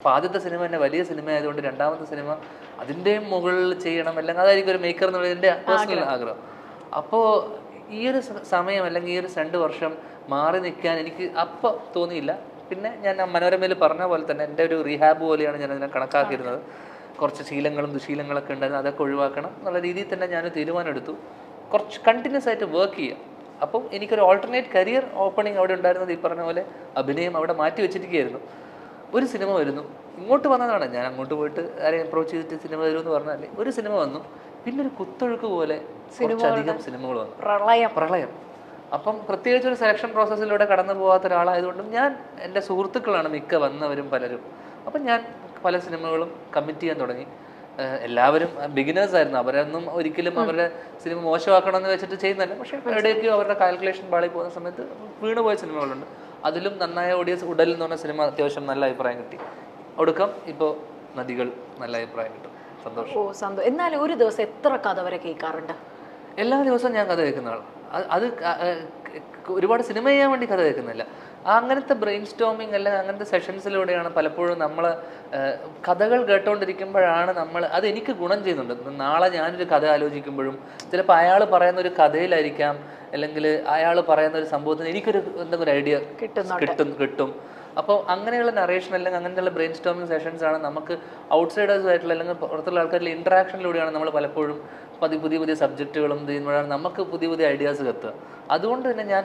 അപ്പോൾ ആദ്യത്തെ സിനിമ തന്നെ വലിയ സിനിമ ആയതുകൊണ്ട് രണ്ടാമത്തെ സിനിമ അതിന്റെ മുകളിൽ ചെയ്യണം അല്ലെങ്കിൽ അതായിരിക്കും ഒരു മേക്കർ എന്നുള്ളതിന്റെ പേഴ്സണൽ ആഗ്രഹം. അപ്പോൾ ഈ ഒരു സമയം അല്ലെങ്കിൽ ഈ ഒരു രണ്ട് വർഷം മാറി നിൽക്കാൻ എനിക്ക് അപ്പോൾ തോന്നിയില്ല. പിന്നെ ഞാൻ മനോരമയിൽ പറഞ്ഞ പോലെ തന്നെ എന്റെ ഒരു റീഹാബ് പോലെയാണ് ഞാൻ അതിനെ കണക്കാക്കിയിരുന്നത്. കുറച്ച് ശീലങ്ങളും ദുശീലങ്ങളൊക്കെ ഉണ്ടായിരുന്നു. അതൊക്കെ ഒഴിവാക്കണം എന്നുള്ള രീതിയിൽ തന്നെ ഞാൻ തീരുമാനം എടുത്തു കുറച്ച് കണ്ടിന്യൂസ് ആയിട്ട് വർക്ക് ചെയ്യുക അപ്പം എനിക്കൊരു ഓൾട്ടർനേറ്റ് കരിയർ ഓപ്പണിംഗ് അവിടെ ഉണ്ടായിരുന്നത് ഈ പറഞ്ഞ പോലെ അഭിനയം അവിടെ മാറ്റി വെച്ചിരിക്കുകയായിരുന്നു. ഒരു സിനിമ വരുന്നു. ഇങ്ങോട്ട് വന്നതാണ്. ഞാൻ അങ്ങോട്ട് പോയിട്ട് ആരെയും അപ്രോച്ച് ചെയ്തിട്ട് സിനിമ വരുമെന്ന് പറഞ്ഞാലേ ഒരു സിനിമ വന്നു. പിന്നെ ഒരു കുത്തൊഴുക്ക് പോലെ കുറച്ചധികം സിനിമകൾ വന്നു. പ്രളയം. പ്രളയം. അപ്പം പ്രത്യേകിച്ച് ഒരു സെലക്ഷൻ പ്രോസസ്സിലൂടെ കടന്നു പോകാത്ത ഒരാളായതുകൊണ്ടും ഞാൻ എന്റെ സുഹൃത്തുക്കളാണ് മിക്ക വന്നവരും പലരും. അപ്പം ഞാൻ പല സിനിമകളും കമ്മിറ്റ് ചെയ്യാൻ തുടങ്ങി. എല്ലാവരും ബിഗിനേഴ്സ് ആയിരുന്നു. അവരൊന്നും ഒരിക്കലും അവരുടെ സിനിമ മോശമാക്കണമെന്ന് വെച്ചിട്ട് ചെയ്യുന്നില്ല പക്ഷേ എവിടെയൊക്കെയോ അവരുടെ കാൽക്കുലേഷൻ പാളി പോകുന്ന സമയത്ത് വീണുപോയ സിനിമകളുണ്ട്. അതിലും നന്നായ ഓഡിയൻസ് ഉടൽ എന്ന് പറഞ്ഞ സിനിമ അത്യാവശ്യം നല്ല അഭിപ്രായം കിട്ടി. ഒടുക്കം ഇപ്പോൾ നദികൾ നല്ല അഭിപ്രായം കിട്ടും. സന്തോഷം. ഓ സന്തോഷം എന്നാലും ഒരു ദിവസം എത്ര കഥ വരെ കേൾക്കാറുണ്ട്? എല്ലാ ദിവസവും ഞാൻ കഥ കേൾക്കുന്ന ആളാണ് അത് ഒരുപാട് സിനിമ ചെയ്യാൻ വേണ്ടി കഥ കേൾക്കുന്നില്ല. അങ്ങനത്തെ ബ്രെയിൻ സ്റ്റോമിങ് അല്ലെങ്കിൽ അങ്ങനത്തെ സെഷൻസിലൂടെയാണ് പലപ്പോഴും നമ്മൾ കഥകൾ കേട്ടുകൊണ്ടിരിക്കുമ്പോഴാണ് നമ്മൾ അത് എനിക്ക് ഗുണം ചെയ്യുന്നുണ്ട്. നാളെ ഞാനൊരു കഥ ആലോചിക്കുമ്പോഴും ചിലപ്പോൾ അയാൾ പറയുന്ന ഒരു കഥയിലായിരിക്കാം അല്ലെങ്കിൽ അയാൾ പറയുന്ന ഒരു സംഭവത്തിന് എനിക്കൊരു എന്തെങ്കിലും ഒരു ഐഡിയ കിട്ടും കിട്ടും കിട്ടും. അപ്പോൾ അങ്ങനെയുള്ള നറേഷൻ അല്ലെങ്കിൽ അങ്ങനെയുള്ള ബ്രെയിൻ സ്റ്റോമിങ് സെഷൻസ് ആണ് നമുക്ക് ഔട്ട്സൈഡേഴ്സ് ആയിട്ടുള്ള അല്ലെങ്കിൽ പുറത്തുള്ള ആൾക്കാരിലെ ഇൻട്രാക്ഷനിലൂടെയാണ് നമ്മൾ പലപ്പോഴും പുതിയ പുതിയ പുതിയ സബ്ജക്റ്റുകളും ചെയ്യുമ്പോഴാണ് നമുക്ക് പുതിയ പുതിയ ഐഡിയാസ് കത്തുക. അതുകൊണ്ട് തന്നെ ഞാൻ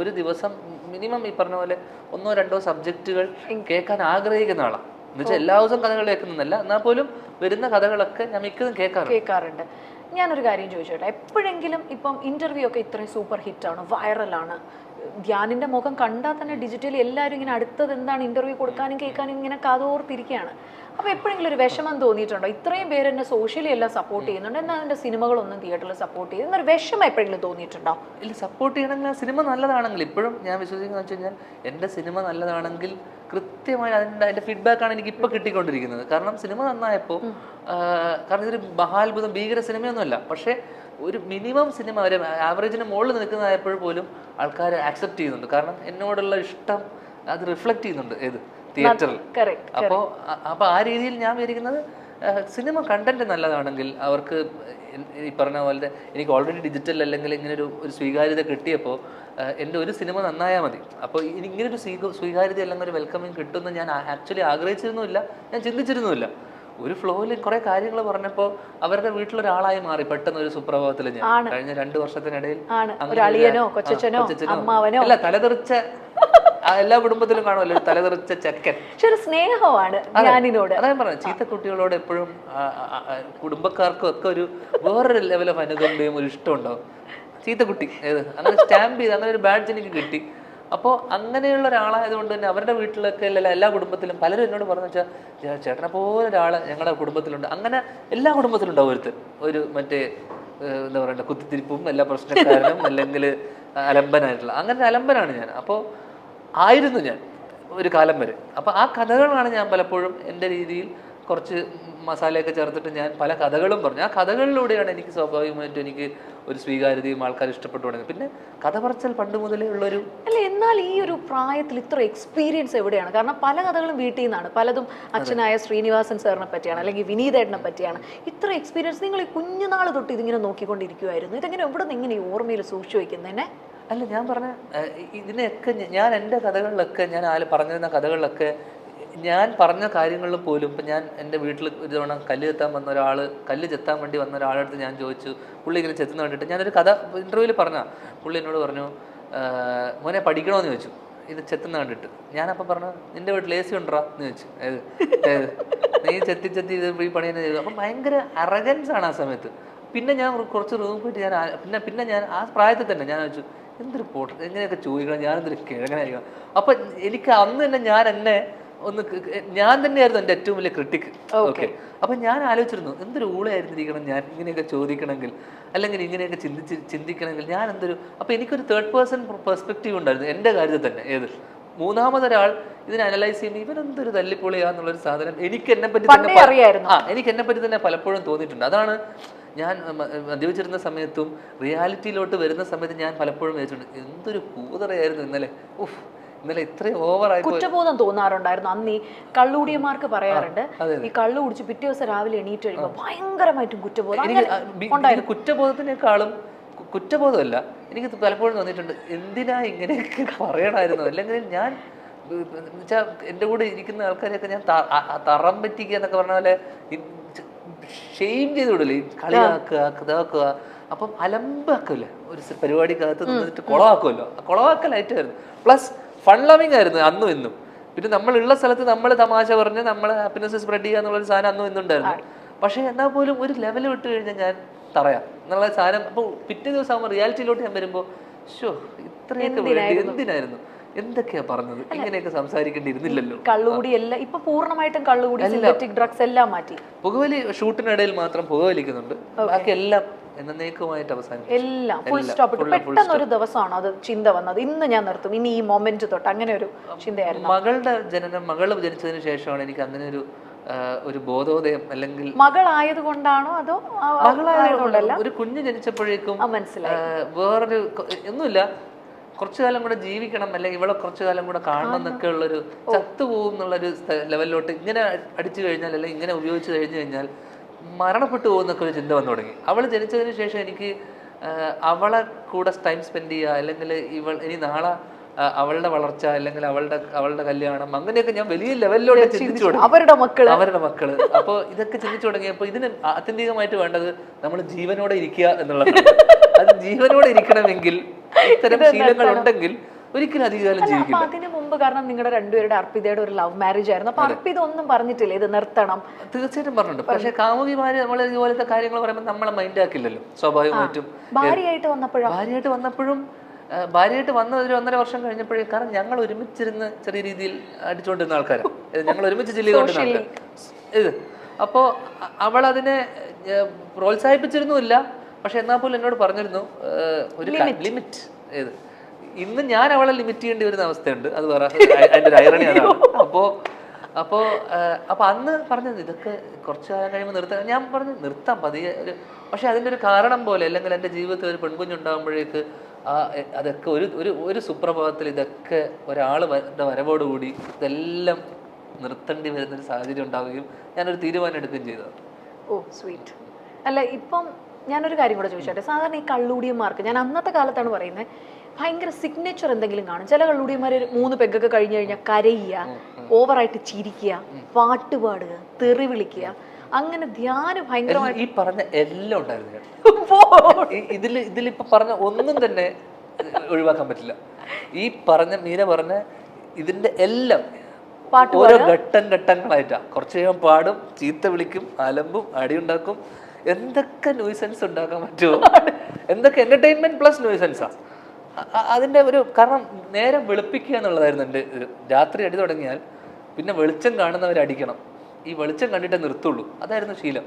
ഒരു ദിവസം മിനിമം ഈ പറഞ്ഞ പോലെ ഒന്നോ രണ്ടോ സബ്ജക്റ്റുകൾ കേൾക്കാൻ ആഗ്രഹിക്കുന്ന ആളാണ് എന്നുവെച്ചാൽ എല്ലാ ദിവസവും കഥകൾ കേൾക്കുന്നതല്ല എന്നാൽ പോലും വരുന്ന കഥകളൊക്കെ ഞാൻ മിക്കതും കേൾക്കാറുണ്ട്. കേൾക്കാറുണ്ട്. ഞാനൊരു കാര്യം ചോദിച്ചോട്ടെ? എപ്പോഴെങ്കിലും ഇപ്പം ഇന്റർവ്യൂ ഒക്കെ ഇത്രയും സൂപ്പർ ഹിറ്റ് ഹിറ്റാണ് വൈറലാണ് ധ്യാനിന്റെ മുഖം കണ്ടാൽ തന്നെ ഡിജിറ്റലി എല്ലാവരും ഇങ്ങനെ അടുത്തത് എന്താണ് ഇന്റർവ്യൂ കൊടുക്കാനും കേൾക്കാനും ഇങ്ങനെ കാതോർത്തിരിക്കുകയാണ് അപ്പോൾ എപ്പോഴെങ്കിലും ഒരു വിഷമം തോന്നിയിട്ടുണ്ടോ? ഇത്രയും പേര് എന്നെ സോഷ്യലി എല്ലാം സപ്പോർട്ട് ചെയ്യുന്നുണ്ട്. എന്നാൽ എന്റെ സിനിമകളൊന്നും തിയേറ്ററിൽ സപ്പോർട്ട് ചെയ്യുന്ന ഒരു വിഷമം എപ്പോഴെങ്കിലും തോന്നിയിട്ടുണ്ടോ? ഇല്ല സപ്പോർട്ട് ചെയ്യണമെങ്കിൽ സിനിമ നല്ലതാണെങ്കിൽ ഇപ്പോഴും ഞാൻ വിശ്വസിക്കുന്നത് വെച്ച് കഴിഞ്ഞാൽ എന്റെ സിനിമ നല്ലതാണെങ്കിൽ കൃത്യമായി അതിന്റെ അതിന്റെ ഫീഡ്ബാക്കാണ് എനിക്ക് ഇപ്പോൾ കിട്ടിക്കൊണ്ടിരിക്കുന്നത്. കാരണം സിനിമ നന്നായപ്പോൾ കാരണം ഇതൊരു മഹാത്ഭുതം ഭീകര സിനിമയൊന്നുമല്ല. പക്ഷേ ഒരു മിനിമം സിനിമ ഒരു ആവറേജിന് മുകളിൽ നിൽക്കുന്നതായപ്പോൾ പോലും ആൾക്കാർ ആക്സെപ്റ്റ് ചെയ്യുന്നുണ്ട്. കാരണം എന്നോടുള്ള ഇഷ്ടം അത് റിഫ്ലക്റ്റ് ചെയ്യുന്നുണ്ട് ഏത്? തിയേറ്ററിൽ അപ്പോൾ അപ്പോൾ ആ രീതിയിൽ ഞാൻ വിചാരിക്കുന്നത് സിനിമ കണ്ടന്റ് നല്ലതാണെങ്കിൽ അവർക്ക് ഈ പറഞ്ഞ പോലെ എനിക്ക് ഓൾറെഡി ഡിജിറ്റൽ അല്ലെങ്കിൽ ഇങ്ങനെ ഒരു ഒരു സ്വീകാര്യത കിട്ടിയപ്പോൾ എന്റെ ഒരു സിനിമ നന്നായാൽ മതി. അപ്പോൾ ഇനി ഇങ്ങനെ ഒരു സ്വീകാര്യത അല്ലെങ്കിൽ ഒരു വെൽക്കമിങ് കിട്ടുമെന്ന് ഞാൻ ആക്ച്വലി ആഗ്രഹിച്ചിരുന്നുമില്ല. ഞാൻ ചിന്തിച്ചിരുന്നുമില്ല. ഒരു ഫ്ലോയിൽ കുറെ കാര്യങ്ങൾ പറഞ്ഞപ്പോൾ അവരുടെ വീട്ടിലൊരാളായി മാറി പെട്ടെന്ന് ഒരു സുപ്രഭാതത്തിൽ ഞാൻ കഴിഞ്ഞ രണ്ടു വർഷത്തിനിടയിൽ അല്ല തലതെറിച്ച എല്ലാ കുടുംബത്തിലും കാണുമല്ലോ തലതെറിച്ച ചെക്കൻ. പക്ഷെ ഒരു സ്നേഹമാണ് പറഞ്ഞു ചീത്ത കുട്ടികളോട് എപ്പോഴും കുടുംബക്കാർക്കും ഒക്കെ ഒരു വേറൊരു ലെവൽ ഓഫ് അനുകമ്പയും ഒരു ഇഷ്ടം ഉണ്ടാവും ചീത്ത കുട്ടി ഏത്? അങ്ങനെ സ്റ്റാമ്പ് ചെയ്ത് അങ്ങനെ ഒരു ബാഡ്ജ് എനിക്ക് കിട്ടി. അപ്പോൾ അങ്ങനെയുള്ള ഒരാളായതുകൊണ്ട് തന്നെ അവരുടെ വീട്ടിലൊക്കെ എല്ലാ എല്ലാ കുടുംബത്തിലും പലരും എന്നോട് പറഞ്ഞു വെച്ചാൽ ചേട്ടനെ പോലെ ഒരാൾ ഞങ്ങളുടെ കുടുംബത്തിലുണ്ട്. അങ്ങനെ എല്ലാ കുടുംബത്തിലും ഉണ്ടാവും ഒരുത്തൻ ഒരു മറ്റേ എന്താ പറയണ്ട കുത്തിത്തിരിപ്പും എല്ലാ പ്രശ്നക്കാരനും അല്ലെങ്കിൽ അലമ്പനായിട്ടുള്ള. അങ്ങനെ അലമ്പനാണ് ഞാൻ. അപ്പോൾ ആയിരുന്നു ഞാൻ ഒരു കാലം വരെ. അപ്പോൾ ആ കഥകളാണ് ഞാൻ പലപ്പോഴും എന്റെ രീതിയിൽ കുറച്ച് മസാലയൊക്കെ ചേർത്തിട്ട് ഞാൻ പല കഥകളും പറഞ്ഞു. ആ കഥകളിലൂടെയാണ് എനിക്ക് സ്വാഭാവികമായിട്ടും എനിക്ക് ഒരു സ്വീകാര്യതയും ആൾക്കാർ ഇഷ്ടപ്പെട്ടു തുടങ്ങി പിന്നെ കഥ പറച്ചൽ പണ്ട് മുതലേ ഉള്ളൊരു അല്ല എന്നാൽ ഈ ഒരു പ്രായത്തിൽ ഇത്ര എക്സ്പീരിയൻസ് എവിടെയാണ്? കാരണം പല കഥകളും വീട്ടിൽ നിന്നാണ് പലതും അച്ഛനായ ശ്രീനിവാസൻ സാറിനെ പറ്റിയാണ് അല്ലെങ്കിൽ വിനീതേട്ടനെ പറ്റിയാണ്. ഇത്ര എക്സ്പീരിയൻസ് നിങ്ങൾ ഈ കുഞ്ഞുനാൾ തൊട്ട് ഇതിങ്ങനെ നോക്കിക്കൊണ്ടിരിക്കുമായിരുന്നു ഇതെങ്ങനെ എവിടെ നിന്ന് ഇങ്ങനെ ഈ ഓർമ്മയിൽ സൂക്ഷിച്ചു വയ്ക്കുന്നതന്നെ അല്ല ഞാൻ പറഞ്ഞ ഇതിനൊക്കെ ഇതിനെയൊക്കെ ഞാൻ എന്റെ കഥകളിലൊക്കെ ഞാൻ ആൽ പറഞ്ഞിരുന്ന കഥകളിലൊക്കെ ഞാൻ പറഞ്ഞ കാര്യങ്ങളിൽ പോലും ഇപ്പം ഞാൻ എന്റെ വീട്ടിൽ ഒരു തവണ കല്ല് ചെത്താൻ വന്ന ഒരാൾ കല്ല് ചെത്താൻ വേണ്ടി വന്ന ഒരാളടുത്ത് ഞാൻ ചോദിച്ചു പുള്ളി ഇങ്ങനെ ചെത്തുന്ന കണ്ടിട്ട്? ഞാനൊരു കഥ ഇന്റർവ്യൂവിൽ പറഞ്ഞ പുള്ളി എന്നോട് പറഞ്ഞു "ഏഹ്, മോനെ പഠിക്കണമെന്ന് ചോദിച്ചു. ഇത് ചെത്തുന്ന കണ്ടിട്ട്. ഞാനപ്പോൾ പറഞ്ഞു നിന്റെ വീട്ടിൽ എ സി ഉണ്ടോ എന്ന് ചോദിച്ചു. നീ ചെത്തി ചെത്തി ഇത് ഈ പണി ചെയ്തു. അപ്പം ഭയങ്കര അറഗൻസ് ആണ് ആ സമയത്ത്. പിന്നെ ഞാൻ കുറച്ച് റൂം പോയിട്ട് ഞാൻ പിന്നെ പിന്നെ ഞാൻ ആ പ്രായത്തിൽ തന്നെ ഞാൻ ചോദിച്ചു എന്തൊരു പോട്ട് എങ്ങനെയൊക്കെ ചോദിക്കണം? ഞാനെന്തൊരു കിഴങ്ങനായിരിക്കണം? അപ്പം എനിക്ക് അന്ന് തന്നെ ഞാൻ എന്നെ ഒന്ന് ഞാൻ തന്നെയായിരുന്നു എന്റെ ഏറ്റവും വലിയ ക്രിട്ടിക് ഓക്കെ അപ്പം ഞാൻ ആലോചിച്ചിരുന്നു എന്തൊരു ഊളയായിരുന്നിരിക്കണം ഞാൻ ഇങ്ങനെയൊക്കെ ചോദിക്കണമെങ്കിൽ അല്ലെങ്കിൽ ഇങ്ങനെയൊക്കെ ചിന്തിച്ച് ചിന്തിക്കണമെങ്കിൽ ഞാൻ എന്തൊരു അപ്പം എനിക്കൊരു തേർഡ് പേഴ്സൺ പെർസ്പെക്റ്റീവ് ഉണ്ടായിരുന്നു എന്റെ കാര്യത്തിൽ തന്നെ ഏത്? മൂന്നാമതൊരാൾ ഇതിനെ അനലൈസ് ചെയ്യുമ്പോൾ ഇവൻ എന്തൊരു തല്ലിപ്പൊളിയാന്നുള്ളൊരു സാധനം എനിക്ക് എന്നെ പറ്റി തന്നെ. ആ എനിക്ക് എന്നെ പറ്റി തന്നെ പലപ്പോഴും തോന്നിയിട്ടുണ്ട്. അതാണ് ഞാൻ മദ്യപിച്ചിരുന്ന സമയത്തും റിയാലിറ്റിയിലോട്ട് വരുന്ന സമയത്ത് ഞാൻ പലപ്പോഴും വിചാരിച്ചിട്ടുണ്ട് എന്തൊരു കൂതറയായിരുന്നു ഇന്നലെ. ഉഫ്. ഇന്നലെ ഇത്രയും ഓവറായി ആയി കുറ്റബോധം തോന്നാറുണ്ടായിരുന്നു. അന്ന് ഈ കള്ളുകൂടിയന്മാർക്ക് പറയാറുണ്ട് ഈ കള്ളു കുടിച്ച് പിറ്റേ ദിവസം രാവിലെ എണീറ്റ് കഴിയുമ്പോൾ ഭയങ്കരമായിട്ടും കുറ്റബോധം കുറ്റബോധത്തിനേക്കാളും കുറ്റബോധമല്ല. എനിക്ക് പലപ്പോഴും തോന്നിയിട്ടുണ്ട് എന്തിനാ ഇങ്ങനെയൊക്കെ പറയണമായിരുന്നു അല്ലെങ്കിൽ ഞാൻ വെച്ചാൽ എന്റെ കൂടെ ഇരിക്കുന്ന ആൾക്കാരെയൊക്കെ ഞാൻ തറം പറ്റിക്കുക എന്നൊക്കെ പറഞ്ഞ പോലെ ഷെയിം ചെയ്ത് വിടില്ലേ കളിയാക്കുക ഇതാക്കുക അപ്പം അലമ്പാക്കില്ല? ഒരു പരിപാടിക്കകത്ത് നിന്നിട്ട് കുളമാക്കുമല്ലോ ആ കുളമാക്കലായിട്ടായിരുന്നു പ്ലസ് ഫൺ ലവിങ് ആയിരുന്നു അന്നും ഇന്നും. പിന്നെ നമ്മളുള്ള സ്ഥലത്ത് നമ്മൾ തമാശ പറഞ്ഞ് നമ്മൾ ഹാപ്പിനെസ് സ്പ്രെഡ് ചെയ്യുക എന്നുള്ളൊരു സാധനം അന്നും ഇന്നുണ്ടായിരുന്നു പക്ഷേ എന്നാൽ പോലും ഒരു ലെവൽ വിട്ട് കഴിഞ്ഞാൽ ഞാൻ തറയാം എന്നുള്ള സാധനം അപ്പോൾ പിറ്റേ ദിവസം ആകുമ്പോൾ റിയാലിറ്റിയിലോട്ട് ഞാൻ വരുമ്പോൾ ഷോ ഇത്രയൊക്കെ വേണ്ടി എന്തിനായിരുന്നു? എന്തൊക്കെയാ പറഞ്ഞത്? ഇങ്ങനെയൊക്കെ സംസാരിക്കേണ്ടിയിരുന്നില്ലല്ലോ. കള്ളുകൂടി എല്ലാം ഇപ്പൊ പൂർണമായിട്ടും കള്ളുകൂടി ഡ്രഗ്സ് എല്ലാം മാറ്റി. പുകവലി ഷൂട്ടിനിടയിൽ മാത്രം പുകവലിക്കുന്നുണ്ട്. ബാക്കി എല്ലാം എന്നേക്കുമായിട്ട് അവസാനിക്കും എല്ലാം. ഫുൾ സ്റ്റോപ്പ് പെട്ടെന്ന് ഒരു ദിവസമാണ് അത് ചിന്ത വന്നത്. ഇന്ന് ഞാൻ നിർത്തും. ഇനി ഈ മൊമെന്റ് തൊട്ട് അങ്ങനെ ഒരു ചിന്തയായിരുന്നു. മകളുടെ ജനനം മകൾ ജനിച്ചതിന് ശേഷമാണ് എനിക്ക് അങ്ങനെ ഒരു ഒരു ബോധോദയം അല്ലെങ്കിൽ മകളായത് കൊണ്ടാണോ അതോ മകളായതുകൊണ്ടല്ല. ഒരു കുഞ്ഞ് ജനിച്ചപ്പോഴേക്കും മനസ്സിലായി. വേറൊരു ഒന്നുമില്ല. കുറച്ചു കാലം കൂടെ ജീവിക്കണം അല്ലെങ്കിൽ ഇവളെ കുറച്ചു കാലം കൂടെ കാണണം എന്നൊക്കെ ഉള്ളൊരു ചത്തുപോകും എന്നുള്ളൊരു ലെവലിലോട്ട് ഇങ്ങനെ അടിച്ചു കഴിഞ്ഞാൽ അല്ലെങ്കിൽ ഇങ്ങനെ ഉപയോഗിച്ചു കഴിഞ്ഞു കഴിഞ്ഞാൽ മരണപ്പെട്ടു പോകുന്നൊക്കെ ഒരു ചിന്ത വന്നു തുടങ്ങി. അവൾ ജനിച്ചതിന് ശേഷം എനിക്ക് അവളെ കൂടെ ടൈം സ്പെൻഡ് ചെയ്യുക അല്ലെങ്കിൽ ഇവൾ ഇനി നാളെ അവളുടെ വളർച്ച അല്ലെങ്കിൽ അവളുടെ അവളുടെ കല്യാണം അങ്ങനെയൊക്കെ ഞാൻ വലിയ ലെവലിലൂടെ ചിന്തിച്ചു. തുടങ്ങി. അവരുടെ മക്കൾ അവരുടെ മക്കൾ. അപ്പോൾ ഇതൊക്കെ ചിന്തിച്ചു തുടങ്ങിയപ്പോൾ ഇതിന് ആത്യന്തികമായിട്ട് വേണ്ടത് നമ്മൾ ജീവനോടെ ഇരിക്കുക എന്നുള്ളതാണ്. അത് ജീവനോടെ ഇരിക്കണമെങ്കിൽ ഇത്തരം ശീലങ്ങൾ ഉണ്ടെങ്കിൽ ഒരിക്കലും അധികകാലം ജീവിക്കില്ല. അതിന് മുമ്പ് കാരണം നിങ്ങളുടെ രണ്ടുപേരുടെ അർപ്പിതയുടെ ഒരു ലവ് മാരേജ് ആയിരുന്നു. അപ്പൊ അർപ്പിത ഒന്നും പറഞ്ഞിട്ടില്ല ഇത് നിർത്തണം. തീർച്ചയായിട്ടും പറഞ്ഞിട്ടുണ്ട്. പക്ഷെ കാമുകിമാര് നമ്മൾ ഇതുപോലത്തെ കാര്യങ്ങൾ പറയുമ്പോൾ നമ്മളെ മൈൻഡ് ആക്കില്ലല്ലോ സ്വാഭാവികമായിട്ടും. ഭാര്യയായിട്ട് വന്നപ്പോഴും? ഭാര്യയായിട്ട് വന്നപ്പോഴും ഭാര്യയായിട്ട് വന്ന ഒരു ഒന്നര വർഷം കഴിഞ്ഞപ്പോഴേ കാരണം ഞങ്ങൾ ഒരുമിച്ചിരുന്ന് ചെറിയ രീതിയിൽ അടിച്ചുകൊണ്ടിരുന്ന ആൾക്കാരാണ് ഇത് ഞങ്ങൾ ഒരുമിച്ച് ചെയ്തുകൊണ്ടിരുന്ന ഇത്. അപ്പോൾ അവൾ അതിനെ പ്രോത്സാഹിപ്പിച്ചിരുന്നുമില്ല. പക്ഷെ എന്നാൽ പോലും എന്നോട് പറഞ്ഞിരുന്നു ഒരു ലിമിറ്റ് ഏത്? ഇന്ന് ഞാൻ അവളെ ലിമിറ്റ് ചെയ്യേണ്ടി വരുന്ന അവസ്ഥയുണ്ട്. അത് വേറെ അതിന്റെ ഒരു ഐറണി അതാണ് അപ്പോൾ അപ്പോൾ അപ്പോൾ അന്ന് പറഞ്ഞത് ഇതൊക്കെ കുറച്ച് കാലം കഴിയുമ്പോൾ നിർത്താൻ ഞാൻ പറഞ്ഞു നിർത്താം പതിയെ. ഒരു പക്ഷെ അതിന്റെ ഒരു കാരണം പോലെ അല്ലെങ്കിൽ എന്റെ ജീവിതത്തിൽ ഒരു പെൺകുഞ്ഞുണ്ടാകുമ്പോഴേക്ക് ആ അതൊക്കെ ഒരു ഒരു ഒരു സുപ്രഭാതത്തിൽ ഇതൊക്കെ ഒരാൾ വരവോടുകൂടി ഇതെല്ലാം നിർത്തേണ്ടി വരുന്നൊരു സാഹചര്യം ഉണ്ടാവുകയും ഞാനൊരു തീരുമാനം എടുക്കുകയും ചെയ്തത് ഓ സ്വീറ്റ്. അല്ല ഇപ്പം ഞാനൊരു കാര്യം കൂടെ ചോദിച്ചോട്ടെ? സാധാരണ ഈ കള്ളുടിയന്മാർക്ക് ഞാൻ അന്നത്തെ കാലത്താണ് പറയുന്നത് ഭയങ്കര സിഗ്നേച്ചർ എന്തെങ്കിലും കാണും. ചില കള്ളുടിയന്മാർ മൂന്ന് പെഗ്ഗൊക്കെ കഴിഞ്ഞു കഴിഞ്ഞാൽ കരയുക ഓവറായിട്ട് ചിരിക്കുക പാട്ട് പാടുക തെറി വിളിക്കുക അങ്ങനെ ധ്യാനം ഭയങ്കരമായിട്ട് ഈ പറഞ്ഞ എല്ലാം ഉണ്ടായിരുന്നു ഇതിൽ ഇതിലിപ്പോ പറഞ്ഞ ഒന്നും തന്നെ ഒഴിവാക്കാൻ പറ്റില്ല. ഈ പറഞ്ഞ മീന പറഞ്ഞ ഇതിന്റെ എല്ലാം പാട്ട് ഓരോ ഘട്ടം ഘട്ടങ്ങളായിട്ടാ. കുറച്ച് കഴിയുമ്പോൾ പാടും ചീത്ത വിളിക്കും അലമ്പും അടിയുണ്ടാക്കും എന്തൊക്കെ ന്യൂസൻസ് ഉണ്ടാക്കാൻ പറ്റുമോ? എന്തൊക്കെ എന്റർടൈൻമെന്റ് പ്ലസ് ന്യൂസൻസാ അതിന്റെ ഒരു കാരണം നേരെ വെളുപ്പിക്കുക എന്നുള്ളതായിരുന്നു എന്റെ ഒരു രാത്രി അടി തുടങ്ങിയാൽ പിന്നെ വെളിച്ചം കാണുന്നവർ അടിക്കണം. ഈ വെളിച്ചം കണ്ടിട്ടേ നിർത്തുള്ളൂ. അതായിരുന്നു ശീലം.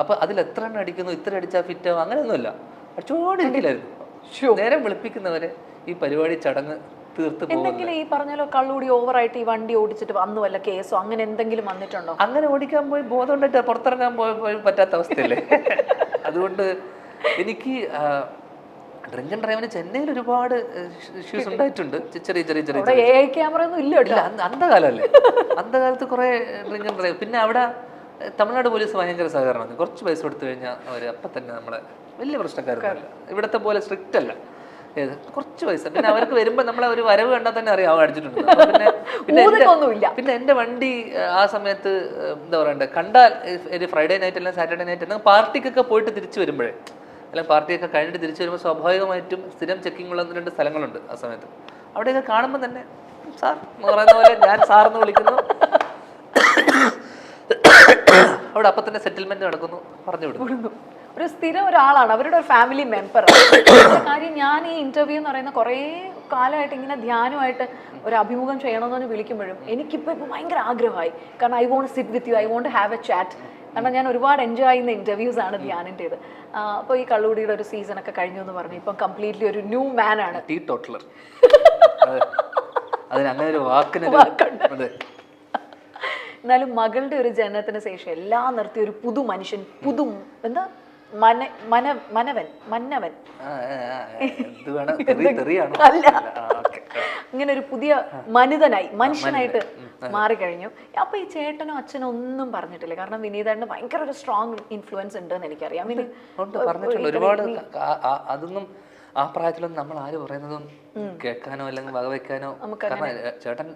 അപ്പൊ അതിൽ എത്ര എണ്ണം അടിക്കുന്നു ഇത്ര അടിച്ചാൽ ഫിറ്റാവും അങ്ങനെയൊന്നുമില്ല. അടിച്ചോണ്ടിരിക്കില്ലായിരുന്നു നേരം വെളുപ്പിക്കുന്നവരെ ഈ പരിപാടി ചടങ്ങ് തീർത്ത് എന്തെങ്കിലും ഈ പറഞ്ഞാലോ കള്ളുകൂടി ഓവറായിട്ട് ഈ വണ്ടി ഓടിച്ചിട്ട് വന്നു വല്ല കേസോ? അങ്ങനെ എന്തെങ്കിലും വന്നിട്ടുണ്ടോ? അങ്ങനെ ഓടിക്കാൻ പോയി ബോധം ഉണ്ടായിട്ട് പുറത്തിറങ്ങാൻ പോയി പറ്റാത്ത അവസ്ഥയല്ലേ അതുകൊണ്ട് എനിക്ക് ഡ്രിങ്ക് ആൻഡ് ഡ്രൈവിന് ചെന്നൈയിൽ ഒരുപാട് ഇഷ്യൂസ് ഉണ്ടായിട്ടുണ്ട്. ചെറിയ ചെറിയ ചെറിയ ക്യാമറ ഒന്നും ഇല്ല ഇല്ല അന്ന് അന്ധകാലത്ത് കുറേ ഡ്രിങ്ക് ആൻഡ് ഡ്രൈവ്. പിന്നെ അവിടെ തമിഴ്നാട് പോലീസ് ഭയങ്കര സഹകരണമാണ്. കുറച്ച് പൈസ കൊടുത്തു കഴിഞ്ഞാൽ അവർ അപ്പം തന്നെ നമ്മളെ വലിയ പ്രശ്നക്കാരൊന്നുമല്ല. ഇവിടുത്തെ പോലെ സ്ട്രിക്റ്റ് അല്ല ഏത് കുറച്ച് പൈസ. പിന്നെ അവർക്ക് വരുമ്പോൾ നമ്മളെ ഒരു വരവ് കണ്ടാൽ തന്നെ അറിയാം അവ അടിച്ചിട്ടുണ്ട്. പിന്നെ പിന്നെ എന്റെ- പിന്നെ എന്റെ വണ്ടി ആ സമയത്ത് എന്താ പറയണ്ട കണ്ടാൽ ഒരു ഫ്രൈഡേ നൈറ്റ് അല്ലെങ്കിൽ സാറ്റർഡേ നൈറ്റ് അല്ലെങ്കിൽ പാർട്ടിക്കൊക്കെ പോയിട്ട് തിരിച്ചു വരുമ്പോഴേ അല്ലെങ്കിൽ പാർട്ടിയൊക്കെ കഴിഞ്ഞിട്ട് തിരിച്ചു വരുമ്പോൾ സ്വാഭാവികമായിട്ടും സ്ഥിരം ചെക്കിംഗ് ഉള്ള രണ്ട് സ്ഥലങ്ങളുണ്ട് ആ സമയത്ത്. അവിടെയൊക്കെ കാണുമ്പോൾ തന്നെ സാർ എന്ന് പറയുന്ന പോലെ ഞാൻ സാർ എന്ന് വിളിക്കുന്നു. അവിടെ അപ്പം തന്നെ സെറ്റിൽമെന്റ് നടക്കുന്നു പറഞ്ഞു വിടുന്നു. ഒരു സ്ഥിരം ഒരാളാണ്. അവരുടെ ഒരു ഫാമിലി മെമ്പർ കാര്യം ഞാൻ ഈ ഇന്റർവ്യൂ എന്ന് പറയുന്ന കുറേ കാലമായിട്ട് ഇങ്ങനെ ധ്യാനമായിട്ട് ഒരു അഭിമുഖം ചെയ്യണമെന്ന് വിളിക്കുമ്പോഴും എനിക്കിപ്പോൾ ഇപ്പോൾ ഭയങ്കര ആഗ്രഹമായി. കാരണം I won't sit with you I won't have a chat കാരണം ഞാൻ ഒരുപാട് എൻജോയ് ചെയ്യുന്ന ഇന്റർവ്യൂസ് ആണ് ധ്യാനിന്റെത് അപ്പോൾ ഈ കള്ളുകൂടിയുടെ ഒരു സീസൺ ഒക്കെ കഴിഞ്ഞു എന്ന് പറഞ്ഞു. ഇപ്പം കംപ്ലീറ്റ്ലി ഒരു ന്യൂ മാൻ ആണ്. ടീ ടോട്ടലർ അതിന് അങ്ങനെ ഒരു വാക്കിന് എന്നാലും മകളുടെ ഒരു ജനനത്തിന് ശേഷം എല്ലാം നിർത്തി ഒരു പുതു മനുഷ്യൻ പുതു എന്താ? മന മന മനവൻ മന്നവൻ. അല്ല. ഇങ്ങനെ ഒരു പുതിയ മനിതനായി മനുഷ്യനായിട്ട് മാറിക്കഴിഞ്ഞു. അപ്പൊ ഈ ചേട്ടനോ അച്ഛനോ ഒന്നും പറഞ്ഞിട്ടില്ല. കാരണം വിനീതേട്ടന് ഭയങ്കര ഒരു സ്ട്രോങ് ഇൻഫ്ലുവൻസ് ഉണ്ട് എന്ന് എനിക്കറിയാം ഒരുപാട് അതൊന്നും ആ പ്രായത്തിലൊന്നും നമ്മൾ ആര് പറയുന്നതും കേൾക്കാനോ അല്ലെങ്കിൽ വകവെക്കാനോ? കാരണം ചേട്ടൻ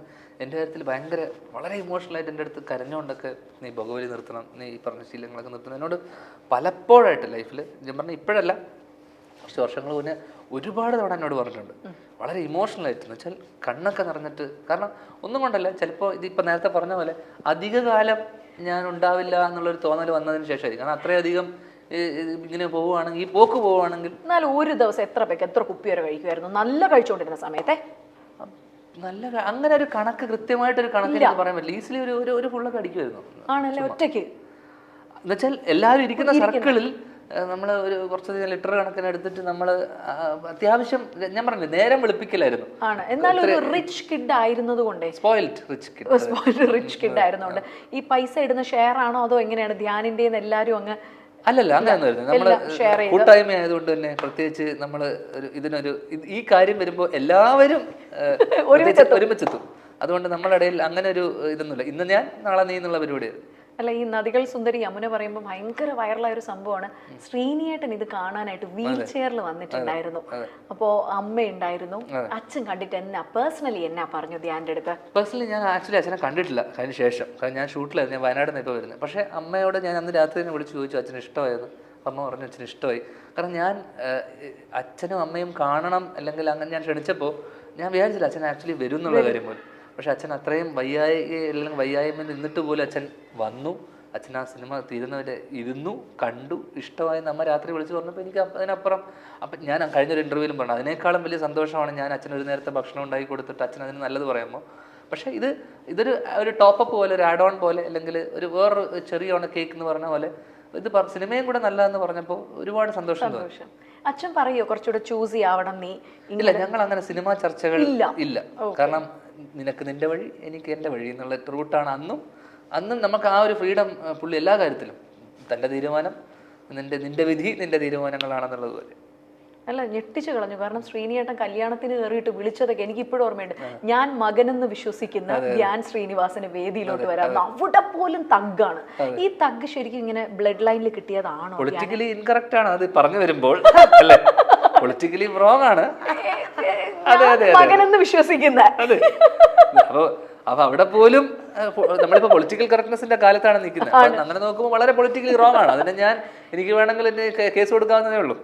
എന്റെ കാര്യത്തിൽ ഭയങ്കര വളരെ ഇമോഷണൽ ആയിട്ട് എന്റെ അടുത്ത് കരഞ്ഞുകൊണ്ടൊക്കെ നീ ഭഗവലി നിർത്തണം നീ ഈ പറഞ്ഞ ശീലങ്ങളൊക്കെ നിർത്തണം. എന്നോട് പലപ്പോഴായിട്ട് ലൈഫിൽ ഞാൻ പറഞ്ഞ ഇപ്പോഴല്ല കുറച്ച് വർഷങ്ങൾ മുന്നേ ഒരുപാട് തവണ എന്നോട് പറഞ്ഞിട്ടുണ്ട്. വളരെ ഇമോഷണൽ ആയിട്ട് എന്ന് വെച്ചാൽ കണ്ണൊക്കെ നിറഞ്ഞിട്ട് കാരണം ഒന്നും കൊണ്ടല്ല ചിലപ്പോൾ ഇതിപ്പോൾ നേരത്തെ പറഞ്ഞ പോലെ അധികകാലം ഞാൻ ഉണ്ടാവില്ല എന്നുള്ളൊരു തോന്നൽ വന്നതിന് ശേഷമായിരിക്കും. കാരണം അത്രയധികം ഇങ്ങനെ പോവുകയാണെങ്കിൽ ഈ പോക്ക് പോവുകയാണെങ്കിൽ എന്നാലും ഒരു ദിവസം എത്ര പേക്ക് എത്ര കുപ്പി വരെ കഴിക്കുമായിരുന്നു? നല്ല കഴിച്ചുകൊണ്ടിരുന്ന സമയത്തെ? നല്ല അങ്ങനെ ഒരു കണക്ക് കൃത്യമായിട്ടൊരു കണക്ക് എനിക്ക് പറയാൻ പറ്റില്ല. ഈസിലി ഒരു ഒരു ഒരു ഫുള്ളൊക്കെ അടിക്കുമായിരുന്നു. ആണല്ലേ? ഒറ്റയ്ക്ക്? എന്നുവെച്ചാൽ എല്ലാവരും ഇരിക്കുന്ന സർക്കിളിൽ നമ്മൾ ഒരു കുറച്ച് ലിറ്റർ കണക്കിന് എടുത്തിട്ട് നമ്മൾ അത്യാവശ്യം ഞാൻ പറഞ്ഞില്ലേ നേരം വെളുപ്പിക്കലായിരുന്നു. ആണ്. എന്നാലും ഒരു റിച്ച് കിഡ് ആയിരുന്നത് കൊണ്ടേ spoiled rich kid rich kid ആയിരുന്നോണ്ട് ഈ പൈസ ഇടുന്ന ഷെയർ ആണോ അതോ എങ്ങനെയാണ്? ധ്യാനിന്റെ എല്ലാവരും അങ്ങ് അല്ലല്ല അങ്ങനെയൊന്നും നമ്മൾ കൂട്ടായ്മ ആയതുകൊണ്ട് തന്നെ പ്രത്യേകിച്ച് നമ്മൾ ഇതിനൊരു ഇത് ഈ കാര്യം വരുമ്പോൾ എല്ലാവരും ഒരുമിച്ചെത്തും. അതുകൊണ്ട് നമ്മളിടയിൽ ഇടയിൽ അങ്ങനെ ഒരു ഇതൊന്നുമില്ല. ഇന്ന് ഞാൻ നാളെ നീ എന്നുള്ള പരിപാടിയായിരുന്നു. അല്ല ഈ നദികൾ സുന്ദരി യമുന പറയുമ്പോൾ ഭയങ്കര വൈറലായ ഒരു സംഭവമാണ്. ശ്രീനിയേട്ടൻ ഇത് കാണാനായിട്ട് വീൽ ചെയറിൽ വന്നിട്ടുണ്ടായിരുന്നു. അപ്പോ അമ്മ ഉണ്ടായിരുന്നു അച്ഛൻ കണ്ടിട്ട് എന്നാ പേഴ്സണലി എന്നാ പറഞ്ഞു ധ്യാന്റെ അടുത്ത്? പേഴ്സണലി ഞാൻ ആക്ച്വലി അച്ഛനെ കണ്ടിട്ടില്ല അതിന് ശേഷം. കാരണം ഞാൻ ഷൂട്ടിലായിരുന്നു ഞാൻ വയനാട് നിന്ന് ഇപ്പോൾ വരുന്നത്. പക്ഷേ അമ്മയോട് ഞാൻ അന്ന് രാത്രി തന്നെ വിളിച്ച് ചോദിച്ചു അച്ഛന് ഇഷ്ടമായിരുന്നു? അമ്മ പറഞ്ഞു അച്ഛന് ഇഷ്ടമായി. കാരണം ഞാൻ അച്ഛനും അമ്മയും കാണണം അല്ലെങ്കിൽ അങ്ങനെ ഞാൻ ക്ഷണിച്ചപ്പോൾ ഞാൻ വിചാരിച്ചില്ല അച്ഛൻ ആക്ച്വലി വരും. എന്നുള്ള കാര്യം പോലും. പക്ഷെ അച്ഛൻ അത്രയും വയ്യായി അല്ലെങ്കിൽ വയ്യായ്മ നിന്നിട്ട് പോലും അച്ഛൻ വന്നു. അച്ഛൻ ആ സിനിമ തീരുന്നവരെ ഇരുന്നു കണ്ടു ഇഷ്ടമായി നമ്മ രാത്രി വിളിച്ചു പറഞ്ഞപ്പോൾ എനിക്ക് അതിനപ്പുറം അപ്പം ഞാൻ കഴിഞ്ഞൊരു ഇന്റർവ്യൂവിലും പറഞ്ഞു. അതിനേക്കാളും വലിയ സന്തോഷമാണ് ഞാൻ അച്ഛൻ ഒരു നേരത്തെ ഭക്ഷണം ഉണ്ടാക്കി കൊടുത്തിട്ട് അച്ഛൻ അതിന് നല്ലത് പറയുമ്പോൾ പക്ഷേ ഇത് ഇതൊരു ഒരു ടോപ്പപ്പ് പോലെ ഒരു ആഡ് ഓൺ പോലെ അല്ലെങ്കിൽ ഒരു വേറൊരു ചെറിയ ഓണ കേക്ക് എന്ന് പറഞ്ഞ പോലെ ഇത് സിനിമയും കൂടെ നല്ലതെന്ന് പറഞ്ഞപ്പോൾ ഒരുപാട് സന്തോഷം അച്ഛൻ പറയോ കുറച്ചുകൂടെ ചൂസ് ചെയ്യാവണം നീ? ഇല്ല ഞങ്ങൾ അങ്ങനെ സിനിമാ ചർച്ചകൾ. ഇല്ല. കാരണം നിനക്ക് നിന്റെ വഴി എനിക്ക് എന്റെ വഴി എന്നുള്ള റൂട്ടാണ് അന്നും. അന്നും നമുക്ക് ആ ഒരു ഫ്രീഡം പുള്ളി എല്ലാ കാര്യത്തിലും. തന്റെ തീരുമാനം നിന്റെ നിന്റെ വിധി നിന്റെ തീരുമാനങ്ങളാണെന്നുള്ളത് പോലെ. അല്ല ഞെട്ടിച്ചു കളഞ്ഞു. കാരണം ശ്രീനിയേട്ടൻ കല്യാണത്തിന് കയറിയിട്ട് വിളിച്ചതൊക്കെ എനിക്ക് ഇപ്പോഴും ഓർമ്മയുണ്ട് ഞാൻ മകനെന്ന് വിശ്വസിക്കുന്ന ധ്യാൻ ശ്രീനിവാസന് വേദിയിലോട്ട് വരാം. അവിടെ പോലും തഗ്ഗാണ്. ഈ തഗ് ശരിക്കും ഇങ്ങനെ ബ്ലഡ് ലൈനിൽ കിട്ടിയതാണോ? പൊളിറ്റിക്കലി ഇൻകറക്റ്റ് ആണ്. അത് പറഞ്ഞു വരുമ്പോൾ പൊളിറ്റിക്കലി റോങ് ആണ്. മകനെന്ന് വിശ്വസിക്കുന്ന. അതെ. അപ്പൊ അപ്പൊ അവിടെ പോലും നമ്മളിപ്പോ പൊളിറ്റിക്കൽ കറക്റ്റ്നെസിന്റെ കാലത്താണ് നിൽക്കുന്നത്. അങ്ങനെ നോക്കുമ്പോൾ വളരെ പൊളിറ്റിക്കലി റോങ് ആണ്. അതിന് ഞാൻ എനിക്ക് വേണമെങ്കിൽ കേസ് കൊടുക്കാവുന്നതേ ഉള്ളൂ.